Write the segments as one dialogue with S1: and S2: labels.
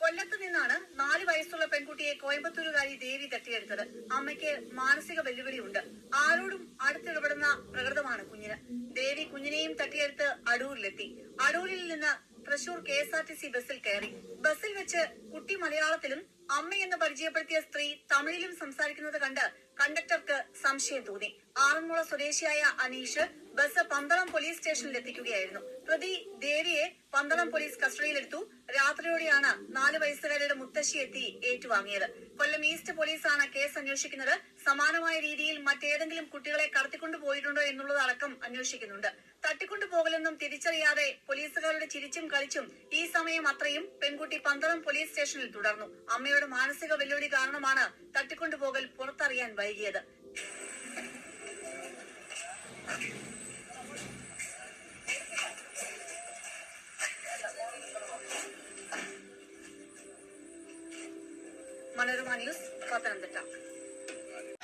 S1: കൊല്ലത്ത് നിന്നാണ് നാല് വയസ്സുള്ള പെൺകുട്ടിയെ കോയമ്പത്തൂരുകാരി ദേവി തട്ടിയെടുത്തത്. അമ്മയ്ക്ക് മാനസിക വെല്ലുവിളിയുണ്ട്. ആരോടും അടുത്തിടപെടുന്ന പ്രകൃതമാണ് കുഞ്ഞിന്. ദേവി കുഞ്ഞിനെയും തട്ടിയെടുത്ത് അടൂരിലെത്തി. അടൂരിൽ നിന്ന് Thrissur K S R T C ബസ്സിൽ കയറി. ബസ്സിൽ വെച്ച് കുട്ടി മലയാളത്തിലും അമ്മയെന്ന് പരിചയപ്പെടുത്തിയ സ്ത്രീ തമിഴിലും സംസാരിക്കുന്നത് കണ്ട് കണ്ടക്ടർക്ക് സംശയം തോന്നി. ആറന്മുള സ്വദേശിയായ അനീഷ് ബസ് പന്തളം പോലീസ് സ്റ്റേഷനിൽ എത്തിക്കുകയായിരുന്നു പ്രതി ദേവിയെ പന്തളം പോലീസ് കസ്റ്റഡിയിലെടുത്തു. രാത്രിയോടെയാണ് നാല് വയസ്സുകാരിയുടെ മുത്തശ്ശി എത്തി ഏറ്റുവാങ്ങിയത്. കൊല്ലം ഈസ്റ്റ് പോലീസാണ് കേസ് അന്വേഷിക്കുന്നത്. സമാനമായ രീതിയിൽ മറ്റേതെങ്കിലും കുട്ടികളെ കടത്തിക്കൊണ്ടു പോയിട്ടുണ്ടോ എന്നുള്ളതടക്കം അന്വേഷിക്കുന്നുണ്ട്. തട്ടിക്കൊണ്ടുപോകലെന്നും തിരിച്ചറിയാതെ പോലീസുകാരുടെ ചിരിച്ചും കളിച്ചും ഈ സമയം അത്രയും പെൺകുട്ടി പന്തളം പോലീസ് സ്റ്റേഷനിൽ തുടർന്നു. അമ്മയുടെ മാനസിക വെല്ലുവിളി കാരണമാണ് തട്ടിക്കൊണ്ടുപോകൽ പുറത്തറിയാൻ വൈകിയത്.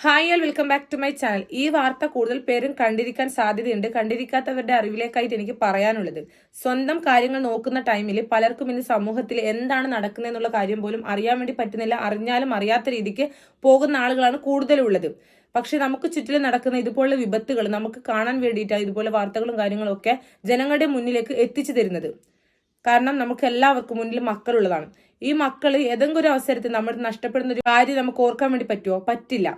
S2: Hi all welcome back to my channel ഈ വാർത്ത കൂടുതൽ പേരും കണ്ടിരിക്കാൻ സാധ്യതയുണ്ട്. കണ്ടിരിക്കാത്തവരുടെ അറിവിലേക്കായിട്ട് എനിക്ക് പറയാനുള്ളത്. സ്വന്തം കാര്യങ്ങൾ നോക്കുന്ന ടൈമിൽ പലർക്കും ഇന്ന് സമൂഹത്തിൽ എന്താണ് നടക്കുന്നതെന്നുള്ള കാര്യം പോലും അറിയാൻ വേണ്ടി പറ്റുന്നില്ല. അറിഞ്ഞാലും അറിയാത്ത രീതിക്ക് പോകുന്ന ആളുകളാണ് കൂടുതലുള്ളത്. പക്ഷെ നമുക്ക് ചുറ്റിലും നടക്കുന്ന ഇതുപോലുള്ള വിപത്തുകൾ നമുക്ക് കാണാൻ വേണ്ടിയിട്ടാണ് ഇതുപോലെ വാർത്തകളും കാര്യങ്ങളും ഒക്കെ ജനങ്ങളുടെ മുന്നിലേക്ക് എത്തിച്ചു തരുന്നത്. കാരണം നമുക്ക് എല്ലാവർക്കും മുന്നിൽ മക്കളുള്ളതാണ്. ഈ മക്കൾ ഏതെങ്കിലും ഒരു അവസരത്തിൽ നമ്മൾ നഷ്ടപ്പെടുന്ന ഒരു കാര്യം നമുക്ക് ഓർക്കാൻ വേണ്ടി പറ്റുമോ പറ്റില്ല.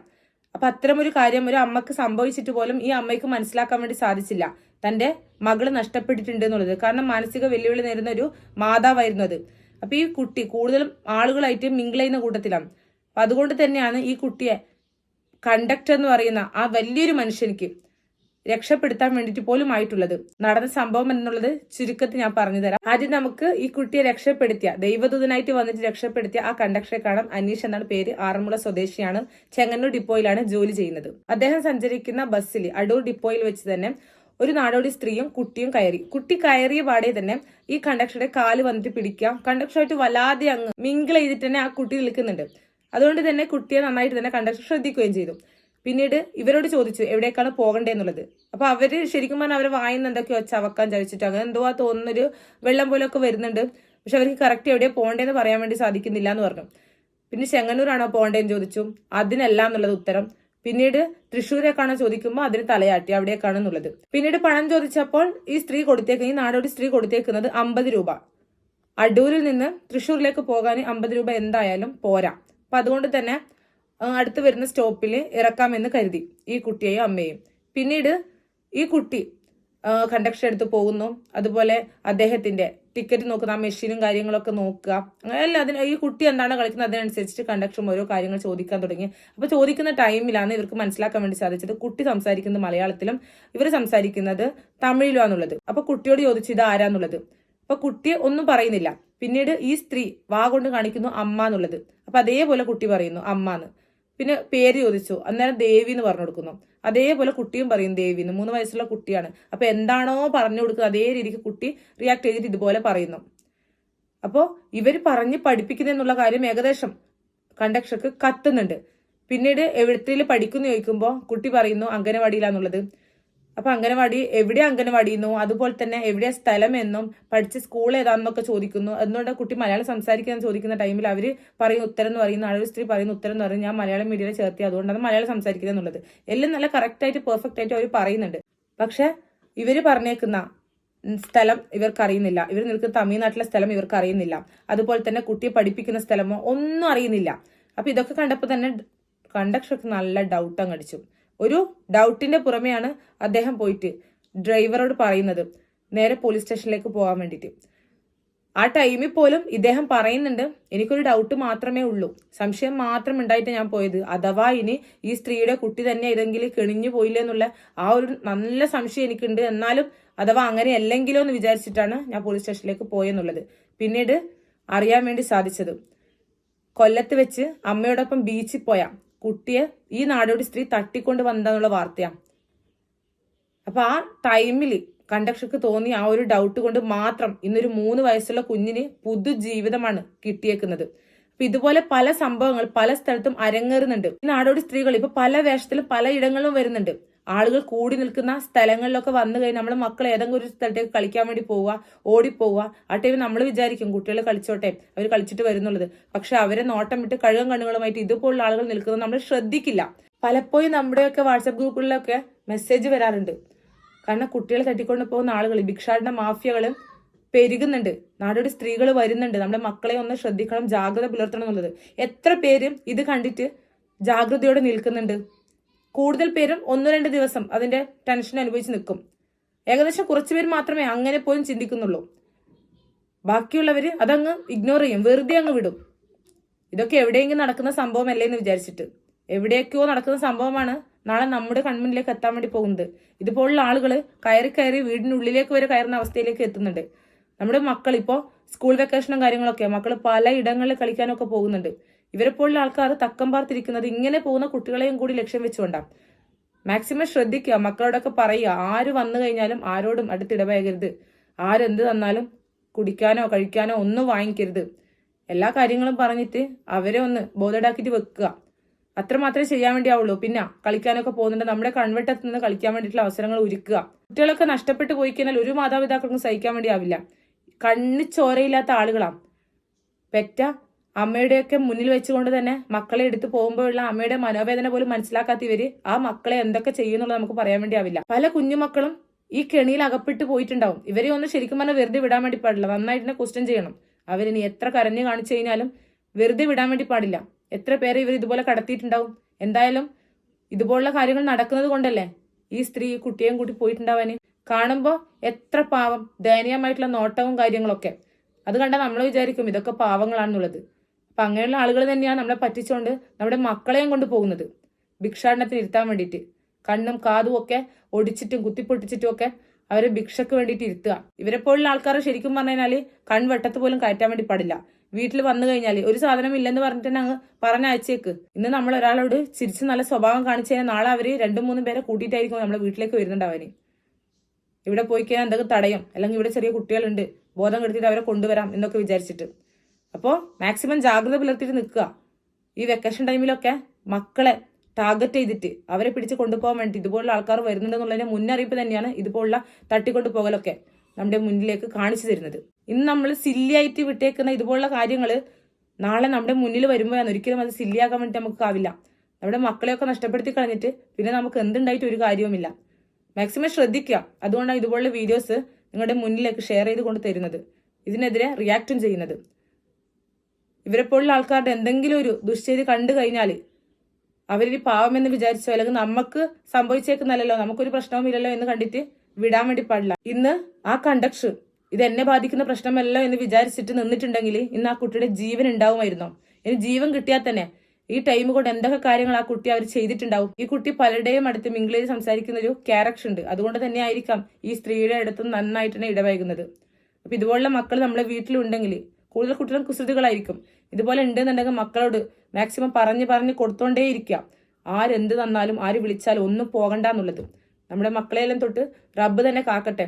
S2: അപ്പൊ അത്തരമൊരു കാര്യം ഒരു അമ്മയ്ക്ക് സംഭവിച്ചിട്ട് പോലും ഈ അമ്മയ്ക്ക് മനസ്സിലാക്കാൻ വേണ്ടി സാധിച്ചില്ല. തന്റെ മകൾ നഷ്ടപ്പെട്ടിട്ടുണ്ട് എന്നുള്ളത്. കാരണം മാനസിക വെല്ലുവിളി നേരുന്ന ഒരു മാതാവായിരുന്നു അത്. അപ്പൊ ഈ കുട്ടി കൂടുതലും ആളുകളായിട്ട് മിങ്കിൾ ചെയ്യുന്ന കൂട്ടത്തിലാണ്. അപ്പൊ അതുകൊണ്ട് തന്നെയാണ് ഈ കുട്ടിയെ കണ്ടക്ടർ എന്ന് പറയുന്ന ആ വലിയൊരു മനുഷ്യനിക്ക് രക്ഷപ്പെടുത്താൻ വേണ്ടിയിട്ട് പോലും ആയിട്ടുള്ളത്. നടന്ന സംഭവം എന്നുള്ളത് ചുരുക്കത്തിൽ ഞാൻ പറഞ്ഞു തരാം ആദ്യം നമുക്ക് ഈ കുട്ടിയെ രക്ഷപ്പെടുത്തിയ ദൈവദൂതനായിട്ട് വന്നിട്ട് രക്ഷപ്പെടുത്തിയ ആ കണ്ടക്ടറെ കാണാം. അനീഷ് എന്നാണ് പേര്. ആറന്മുള സ്വദേശിയാണ്. ചെങ്ങന്നൂർ ഡിപ്പോയിലാണ് ജോലി ചെയ്യുന്നത്. അദ്ദേഹം സഞ്ചരിക്കുന്ന ബസ്സിൽ അടൂർ ഡിപ്പോയിൽ വെച്ച് തന്നെ ഒരു നാടോടി സ്ത്രീയും കുട്ടിയും കയറി. കുട്ടി കയറിയ പാടെ തന്നെ ഈ കണ്ടക്ടറുടെ കാൽ വന്നിട്ട് പിടിക്കാം കണ്ടക്ടറായിട്ട് വല്ലാതെ അങ്ങ് മിങ്കിൾ ചെയ്തിട്ട് തന്നെ ആ കുട്ടി നിൽക്കുന്നുണ്ട്. അതുകൊണ്ട് തന്നെ കുട്ടിയെ നന്നായിട്ട് തന്നെ കണ്ടക്ടർ ശ്രദ്ധിക്കുകയും ചെയ്തു. പിന്നീട് ഇവരോട് ചോദിച്ചു എവിടേക്കാണ് പോകണ്ടേന്നുള്ളത്? അപ്പൊ അവർ ശരിക്കും പറഞ്ഞാൽ അവരെ വായിന്ന് എന്തൊക്കെയോ ചവക്കാൻ ചതിച്ചിട്ട് അങ്ങനെ എന്തോ ആ തോന്നുന്നൊരു വെള്ളം പോലൊക്കെ വരുന്നുണ്ട്. പക്ഷെ അവർക്ക് കറക്റ്റ് എവിടെയാ പോകണ്ടേന്ന് പറയാൻ വേണ്ടി സാധിക്കുന്നില്ല എന്ന് പറഞ്ഞു. പിന്നെ ചെങ്ങന്നൂരാണോ പോകണ്ടേന്ന് ചോദിച്ചു. അതിനല്ല എന്നുള്ളത് ഉത്തരം. പിന്നീട് തൃശ്ശൂരേക്കാണോ ചോദിക്കുമ്പോൾ അതിന് തലയാട്ടി അവിടേക്കാണെന്നുള്ളത്. പിന്നീട് പണം ചോദിച്ചപ്പോൾ ഈ സ്ത്രീ കൊടുത്തേക്ക് ഈ നാടോടി സ്ത്രീ കൊടുത്തേക്കുന്നത് അമ്പത് രൂപ. അടൂരിൽ നിന്ന് തൃശ്ശൂരിലേക്ക് പോകാൻ അമ്പത് രൂപ എന്തായാലും പോരാ. അപ്പൊ അതുകൊണ്ട് തന്നെ അടുത്ത് വരുന്ന സ്റ്റോപ്പിൽ ഇറക്കാമെന്ന് കരുതി ഈ കുട്ടിയെയും അമ്മയും പിന്നീട് ഈ കുട്ടി കണ്ടക്ഷൻ എടുത്ത് പോകുന്നു. അതുപോലെ അദ്ദേഹത്തിന്റെ ടിക്കറ്റ് നോക്കുന്ന ആ മെഷീനും കാര്യങ്ങളൊക്കെ നോക്കുക. അങ്ങനെയല്ല അതിന് ഈ കുട്ടി എന്താണ് കളിക്കുന്നത്? അതിനനുസരിച്ച് കണ്ടക്ടറും ഓരോ കാര്യങ്ങൾ ചോദിക്കാൻ തുടങ്ങി. അപ്പൊ ചോദിക്കുന്ന ടൈമിലാണ് ഇവർക്ക് മനസ്സിലാക്കാൻ വേണ്ടി സാധിച്ചത്. കുട്ടി സംസാരിക്കുന്നത് മലയാളത്തിലും ഇവർ സംസാരിക്കുന്നത് തമിഴിലാന്നുള്ളത് അപ്പൊ കുട്ടിയോട് ചോദിച്ചു ഇത് ആരാന്നുള്ളത്? അപ്പൊ കുട്ടി ഒന്നും പറയുന്നില്ല. പിന്നീട് ഈ സ്ത്രീ വാ കൊണ്ട് കാണിക്കുന്നു അമ്മ എന്നുള്ളത്. അപ്പൊ അതേപോലെ കുട്ടി പറയുന്നു അമ്മ എന്ന്. പിന്നെ പേര് ചോദിച്ചു. അന്നേരം ദേവി എന്ന് പറഞ്ഞു കൊടുക്കുന്നു. അതേപോലെ കുട്ടിയും പറയും ദേവി എന്ന്. മൂന്ന് വയസ്സുള്ള കുട്ടിയാണ്. അപ്പൊ എന്താണോ പറഞ്ഞു കൊടുക്കുന്നത് അതേ രീതിക്ക് കുട്ടി റിയാക്ട് ചെയ്തിട്ട് ഇതുപോലെ പറയുന്നു. അപ്പോൾ ഇവർ പറഞ്ഞ് പഠിപ്പിക്കുന്നതെന്നുള്ള കാര്യം ഏകദേശം കണ്ടക്ഷർക്ക് കത്തുന്നുണ്ട്. പിന്നീട് എവിടത്തിൽ പഠിക്കുന്നു ചോദിക്കുമ്പോൾ കുട്ടി പറയുന്നു അംഗനവാടിയിലാന്നുള്ളത്. അപ്പൊ അംഗനവാടി എവിടെ അംഗനവാടി എന്നോ അതുപോലെ തന്നെ എവിടെ സ്ഥലം എന്നും പഠിച്ച സ്കൂൾ ഏതാണെന്നൊക്കെ ചോദിക്കുന്നു. എന്നുകൊണ്ട് കുട്ടി മലയാളം സംസാരിക്കാൻ ചോദിക്കുന്ന ടൈമിൽ അവർ പറയുന്ന ഉത്തരം എന്ന് പറയുന്ന ആളൊരു സ്ത്രീ പറയുന്ന ഉത്തരം എന്ന് പറയുന്നത് ഞാൻ മലയാളം മീഡിയയിൽ ചേർത്തി. അതുകൊണ്ടാണ് മലയാളം സംസാരിക്കുന്നത് എന്നുള്ളത്. എല്ലാം നല്ല കറക്റ്റ് ആയിട്ട് പെർഫെക്റ്റ് ആയിട്ട് അവർ പറയുന്നുണ്ട്. പക്ഷെ ഇവർ പറഞ്ഞേക്കുന്ന സ്ഥലം ഇവർക്കറിയുന്നില്ല. ഇവർ നിൽക്കുന്ന തമിഴ്നാട്ടിലെ സ്ഥലം ഇവർക്കറിയുന്നില്ല. അതുപോലെ തന്നെ കുട്ടിയെ പഠിപ്പിക്കുന്ന സ്ഥലമോ ഒന്നും അറിയുന്നില്ല. അപ്പൊ ഇതൊക്കെ കണ്ടപ്പോൾ തന്നെ കണ്ടക്ടർക്ക് നല്ല ഡൗട്ട് അങ്ങ് അടിച്ചു. ഒരു ഡൗട്ടിന്റെ പുറമെയാണ് അദ്ദേഹം പോയിട്ട് ഡ്രൈവറോട് പറയുന്നത്. നേരെ പോലീസ് സ്റ്റേഷനിലേക്ക് പോകാൻ വേണ്ടിയിട്ട്. ആ ടൈമിൽ പോലും ഇദ്ദേഹം പറയുന്നുണ്ട് എനിക്കൊരു ഡൗട്ട് മാത്രമേ ഉള്ളൂ. സംശയം മാത്രം ഉണ്ടായിട്ട് ഞാൻ പോയത്. അഥവാ ഇനി ഈ സ്ത്രീയുടെ കുട്ടി തന്നെ ഏതെങ്കിലും കെണിഞ്ഞു പോയില്ലേ എന്നുള്ള ആ ഒരു നല്ല സംശയം എനിക്കുണ്ട്. എന്നാലും അഥവാ അങ്ങനെ അല്ലെങ്കിലോ എന്ന് വിചാരിച്ചിട്ടാണ് ഞാൻ പോലീസ് സ്റ്റേഷനിലേക്ക് പോയെന്നുള്ളത്. പിന്നീട് അറിയാൻ വേണ്ടി സാധിച്ചത്. കൊല്ലത്ത് വെച്ച് അമ്മയോടൊപ്പം ബീച്ചിൽ പോയ. കുട്ടിയെ ഈ നാടോടി സ്ത്രീ തട്ടിക്കൊണ്ട് വന്നതെന്നുള്ള വാർത്തയാണ് അപ്പൊ ആ ടൈമിൽ കണ്ടക്ഷക്ക് തോന്നി ആ ഒരു ഡൗട്ട് കൊണ്ട് മാത്രം ഇന്നൊരു മൂന്ന് വയസ്സുള്ള കുഞ്ഞിന് പുതുജീവിതമാണ് കിട്ടിയേക്കുന്നത്. അപ്പൊ ഇതുപോലെ പല സംഭവങ്ങൾ പല സ്ഥലത്തും അരങ്ങേറുന്നുണ്ട്. ഈ നാടോടി സ്ത്രീകൾ ഇപ്പൊ പല വേഷത്തിലും പല ഇടങ്ങളിലും വരുന്നുണ്ട്. ആളുകൾ കൂടി നിൽക്കുന്ന സ്ഥലങ്ങളിലൊക്കെ വന്നു കഴിഞ്ഞാൽ നമ്മൾ മക്കൾ ഏതെങ്കിലും ഒരു സ്ഥലത്തേക്ക് കളിക്കാൻ വേണ്ടി പോവുക ഓടിപ്പോവുക ആ ടൈമിൽ നമ്മൾ വിചാരിക്കും കുട്ടികൾ കളിച്ചോട്ടെ അവർ കളിച്ചിട്ട് വരുന്നുള്ളത്. പക്ഷെ അവരെ നോട്ടം വിട്ട് കഴുകം കണ്ണുകളുമായിട്ട് ഇതുപോലുള്ള ആളുകൾ നിൽക്കുന്നത് നമ്മൾ ശ്രദ്ധിക്കില്ല. പലപ്പോഴും നമ്മുടെയൊക്കെ വാട്സപ്പ് ഗ്രൂപ്പുകളിലൊക്കെ മെസ്സേജ് വരാറുണ്ട്. കാരണം കുട്ടികളെ തട്ടിക്കൊണ്ട് പോകുന്ന ആളുകൾ ഭിക്ഷാടന മാഫിയകൾ പെരുകുന്നുണ്ട്. നാടോടി സ്ത്രീകൾ വരുന്നുണ്ട്. നമ്മുടെ മക്കളെ ഒന്ന് ശ്രദ്ധിക്കണം ജാഗ്രത പുലർത്തണം എന്നുള്ളത്. എത്ര പേരും ഇത് കണ്ടിട്ട് ജാഗ്രതയോടെ നിൽക്കുന്നുണ്ട്? കൂടുതൽ പേരും ഒന്ന് രണ്ട് ദിവസം അതിന്റെ ടെൻഷൻ അനുഭവിച്ച് നിൽക്കും. ഏകദേശം കുറച്ച് പേര് മാത്രമേ അങ്ങനെ പോലും ചിന്തിക്കുന്നുള്ളൂ. ബാക്കിയുള്ളവര് അതങ്ങ് ഇഗ്നോർ ചെയ്യും. വെറുതെ അങ്ങ് വിടും. ഇതൊക്കെ എവിടെയെങ്കിലും നടക്കുന്ന സംഭവമല്ലേ എന്ന് വിചാരിച്ചിട്ട്. എവിടെയൊക്കെയോ നടക്കുന്ന സംഭവമാണ് നാളെ നമ്മുടെ കൺമുന്നിലേക്ക് എത്താൻ വേണ്ടി പോകുന്നത്. ഇതുപോലുള്ള ആളുകൾ കയറി കയറി വീടിനുള്ളിലേക്ക് വരെ കയറുന്ന അവസ്ഥയിലേക്ക് എത്തുന്നുണ്ട്. നമ്മുടെ മക്കൾ ഇപ്പോൾ സ്കൂൾ വെക്കേഷനും കാര്യങ്ങളൊക്കെ മക്കൾ പല ഇടങ്ങളിൽ കളിക്കാനൊക്കെ പോകുന്നുണ്ട്. ഇവരെ പോലുള്ള ആൾക്കാർ തക്കം പാർത്തിരിക്കുന്നത് ഇങ്ങനെ പോകുന്ന കുട്ടികളെയും കൂടി ലക്ഷ്യം വെച്ചുകൊണ്ടാണ് മാക്സിമം ശ്രദ്ധിക്കുക മക്കളോടൊക്കെ പറയുക ആര് വന്നു കഴിഞ്ഞാലും ആരോടും അടുത്തിടപഴകരുത് ആരെന്ത് തന്നാലും കുടിക്കാനോ കഴിക്കാനോ ഒന്നും വാങ്ങിക്കരുത്. എല്ലാ കാര്യങ്ങളും പറഞ്ഞിട്ട് അവരെ ഒന്ന് ബോധടാക്കിട്ട് വെക്കുക. അത്ര മാത്രമേ ചെയ്യാൻ വേണ്ടിയാവുള്ളൂ. പിന്നെ കളിക്കാനൊക്കെ പോകുന്നുണ്ട്. നമ്മുടെ കൺവെട്ടത്ത് നിന്ന് കളിക്കാൻ വേണ്ടിയിട്ടുള്ള അവസരങ്ങൾ ഒരുക്കുക. കുട്ടികളൊക്കെ നഷ്ടപ്പെട്ടു പോയി കഴിഞ്ഞാൽ ഒരു മാതാപിതാക്കൾക്കും സഹിക്കാൻ വേണ്ടി ആവില്ല കണ്ണ് ചോരയില്ലാത്ത ആളുകളാണ് പെറ്റ അമ്മയുടെയൊക്കെ മുന്നിൽ വെച്ചുകൊണ്ട് തന്നെ മക്കളെ എടുത്ത് പോകുമ്പോഴുള്ള അമ്മയുടെ മനോവേദന പോലും മനസ്സിലാക്കാത്ത ഇവർ ആ മക്കളെ എന്തൊക്കെ ചെയ്യുന്നുള്ളത് നമുക്ക് പറയാൻ വേണ്ടി ആവില്ല. പല കുഞ്ഞുമക്കളും ഈ കെണിയിൽ അകപ്പെട്ട് പോയിട്ടുണ്ടാവും. ഇവരെ ഒന്ന് ശരിക്കും പറഞ്ഞാൽ വെറുതെ വിടാൻ വേണ്ടി പാടില്ല. നന്നായിട്ട് തന്നെ ക്വസ്റ്റ്യൻ ചെയ്യണം. അവരിനി എത്ര കരഞ്ഞു കാണിച്ചു കഴിഞ്ഞാലും വെറുതെ വിടാൻ വേണ്ടി പാടില്ല. എത്ര പേരെ ഇവർ ഇതുപോലെ കടത്തിയിട്ടുണ്ടാവും? എന്തായാലും ഇതുപോലുള്ള കാര്യങ്ങൾ നടക്കുന്നത് കൊണ്ടല്ലേ ഈ സ്ത്രീ കുട്ടിയേയും കൂട്ടി പോയിട്ടുണ്ടാവാന്? കാണുമ്പോൾ എത്ര പാവം ദയനീയമായിട്ടുള്ള നോട്ടവും കാര്യങ്ങളൊക്കെ. അത് കണ്ടാൽ നമ്മൾ വിചാരിക്കും ഇതൊക്കെ പാവങ്ങളാണെന്നുള്ളത്. അപ്പൊ അങ്ങനെയുള്ള ആളുകൾ തന്നെയാണ് നമ്മളെ പറ്റിച്ചുകൊണ്ട് നമ്മുടെ മക്കളെയും കൊണ്ട് പോകുന്നത്. ഭിക്ഷാടനത്തിന് ഇരുത്താൻ വേണ്ടിയിട്ട്. കണ്ണും കാതും ഒക്കെ ഒടിച്ചിട്ടും കുത്തിപ്പൊട്ടിച്ചിട്ടും ഒക്കെ അവരെ ഭിക്ഷക്ക് വേണ്ടിയിട്ട് ഇരുത്തുക. ഇവരെ പോലുള്ള ആൾക്കാർ ശരിക്കും പറഞ്ഞു കഴിഞ്ഞാൽ കൺവെട്ടത്ത് പോലും കയറ്റാൻ വേണ്ടി പാടില്ല. വീട്ടിൽ വന്നു കഴിഞ്ഞാൽ ഒരു സാധനം ഇല്ലെന്ന് പറഞ്ഞിട്ട് തന്നെ അങ്ങ് പറഞ്ഞയച്ചേക്ക് ഇന്ന് നമ്മൾ ഒരാളോട് ചിരിച്ച് നല്ല സ്വഭാവം കാണിച്ചു കഴിഞ്ഞാൽ നാളെ അവർ രണ്ടും മൂന്നും പേരെ കൂട്ടിയിട്ടായിരിക്കും നമ്മളെ വീട്ടിലേക്ക് വരുന്നുണ്ടാവാന് ഇവിടെ പോയി കഴിഞ്ഞാൽ എന്തൊക്കെ തടയും? അല്ലെങ്കിൽ ഇവിടെ ചെറിയ കുട്ടികളുണ്ട് ബോധം കെടുത്തിട്ട് അവരെ കൊണ്ടുവരാം എന്നൊക്കെ വിചാരിച്ചിട്ട്. അപ്പോൾ മാക്സിമം ജാഗ്രത പുലർത്തിയിട്ട് നിൽക്കുക. ഈ വെക്കേഷൻ ടൈമിലൊക്കെ മക്കളെ ടാർഗറ്റ് ചെയ്തിട്ട് അവരെ പിടിച്ച് കൊണ്ടുപോകാൻ വേണ്ടി ഇതുപോലുള്ള ആൾക്കാർ വരുന്നുണ്ടെന്നുള്ളതിന് മുന്നറിയിപ്പ് തന്നെയാണ് ഇതുപോലുള്ള തട്ടിക്കൊണ്ടുപോകലൊക്കെ നമ്മുടെ മുന്നിലേക്ക് കാണിച്ചു തരുന്നത്. ഇന്ന് നമ്മൾ സില്ലിയായിട്ട് വിട്ടേക്കുന്ന ഇതുപോലുള്ള കാര്യങ്ങൾ നാളെ നമ്മുടെ മുന്നിൽ വരുമ്പോഴാണ്. ഒരിക്കലും അത് സില്ലിയാക്കാൻ വേണ്ടി നമുക്ക് ആവില്ല. നമ്മുടെ മക്കളെയൊക്കെ നഷ്ടപ്പെടുത്തി കളഞ്ഞിട്ട് പിന്നെ നമുക്ക് എന്തുണ്ടായിട്ട് ഒരു കാര്യവുമില്ല. മാക്സിമം ശ്രദ്ധിക്കുക. അതുകൊണ്ടാണ് ഇതുപോലുള്ള വീഡിയോസ് നിങ്ങളുടെ മുന്നിലേക്ക് ഷെയർ ചെയ്ത് കൊണ്ട് തരുന്നത്. ഇതിനെതിരെ റിയാക്റ്റും ചെയ്യുന്നത്. ഇവരെ പോലുള്ള ആൾക്കാരുടെ എന്തെങ്കിലും ഒരു ദുശ്ചേരി കണ്ടു കഴിഞ്ഞാൽ അവരിനി പാവമെന്ന് വിചാരിച്ചോ അല്ലെങ്കിൽ നമുക്ക് സംഭവിച്ചേക്കുന്നല്ലോ നമുക്കൊരു പ്രശ്നവുമില്ലല്ലോ എന്ന് കണ്ടിട്ട് വിടാൻ വേണ്ടി പാടില്ല. ഇന്ന് ആ കണ്ടക്ഷൻ ഇത് എന്നെ ബാധിക്കുന്ന പ്രശ്നമല്ലോ എന്ന് വിചാരിച്ചിട്ട് നിന്നിട്ടുണ്ടെങ്കിൽ ഇന്ന് ആ കുട്ടിയുടെ ജീവൻ ഉണ്ടാവുമായിരുന്നു. ഇനി ജീവൻ കിട്ടിയാൽ തന്നെ ഈ ടൈം കൊണ്ട് എന്തൊക്കെ കാര്യങ്ങൾ ആ കുട്ടി അവർ ചെയ്തിട്ടുണ്ടാവും? ഈ കുട്ടി പലരുടെയും അടുത്ത് ഇംഗ്ലീഷ് സംസാരിക്കുന്ന ഒരു ക്യാരക്ടർ ഉണ്ട്. അതുകൊണ്ട് തന്നെ ആയിരിക്കാം ഈ സ്ത്രീയുടെ അടുത്ത് നന്നായിട്ട് തന്നെ അപ്പൊ ഇതുപോലുള്ള മക്കൾ നമ്മളെ വീട്ടിലുണ്ടെങ്കിൽ കൂടുതൽ കുട്ടികൾ കുസൃതികളായിരിക്കും. ഇതുപോലെ ഉണ്ടെന്നുണ്ടെങ്കിൽ മക്കളോട് മാക്സിമം പറഞ്ഞ് പറഞ്ഞ് കൊടുത്തോണ്ടേ ഇരിക്കുക ആരെന്ത് തന്നാലും ആര് വിളിച്ചാലും ഒന്നും പോകണ്ട എന്നുള്ളത്. നമ്മുടെ മക്കളെല്ലാം തൊട്ട് റബ്ബ് തന്നെ കാക്കട്ടെ.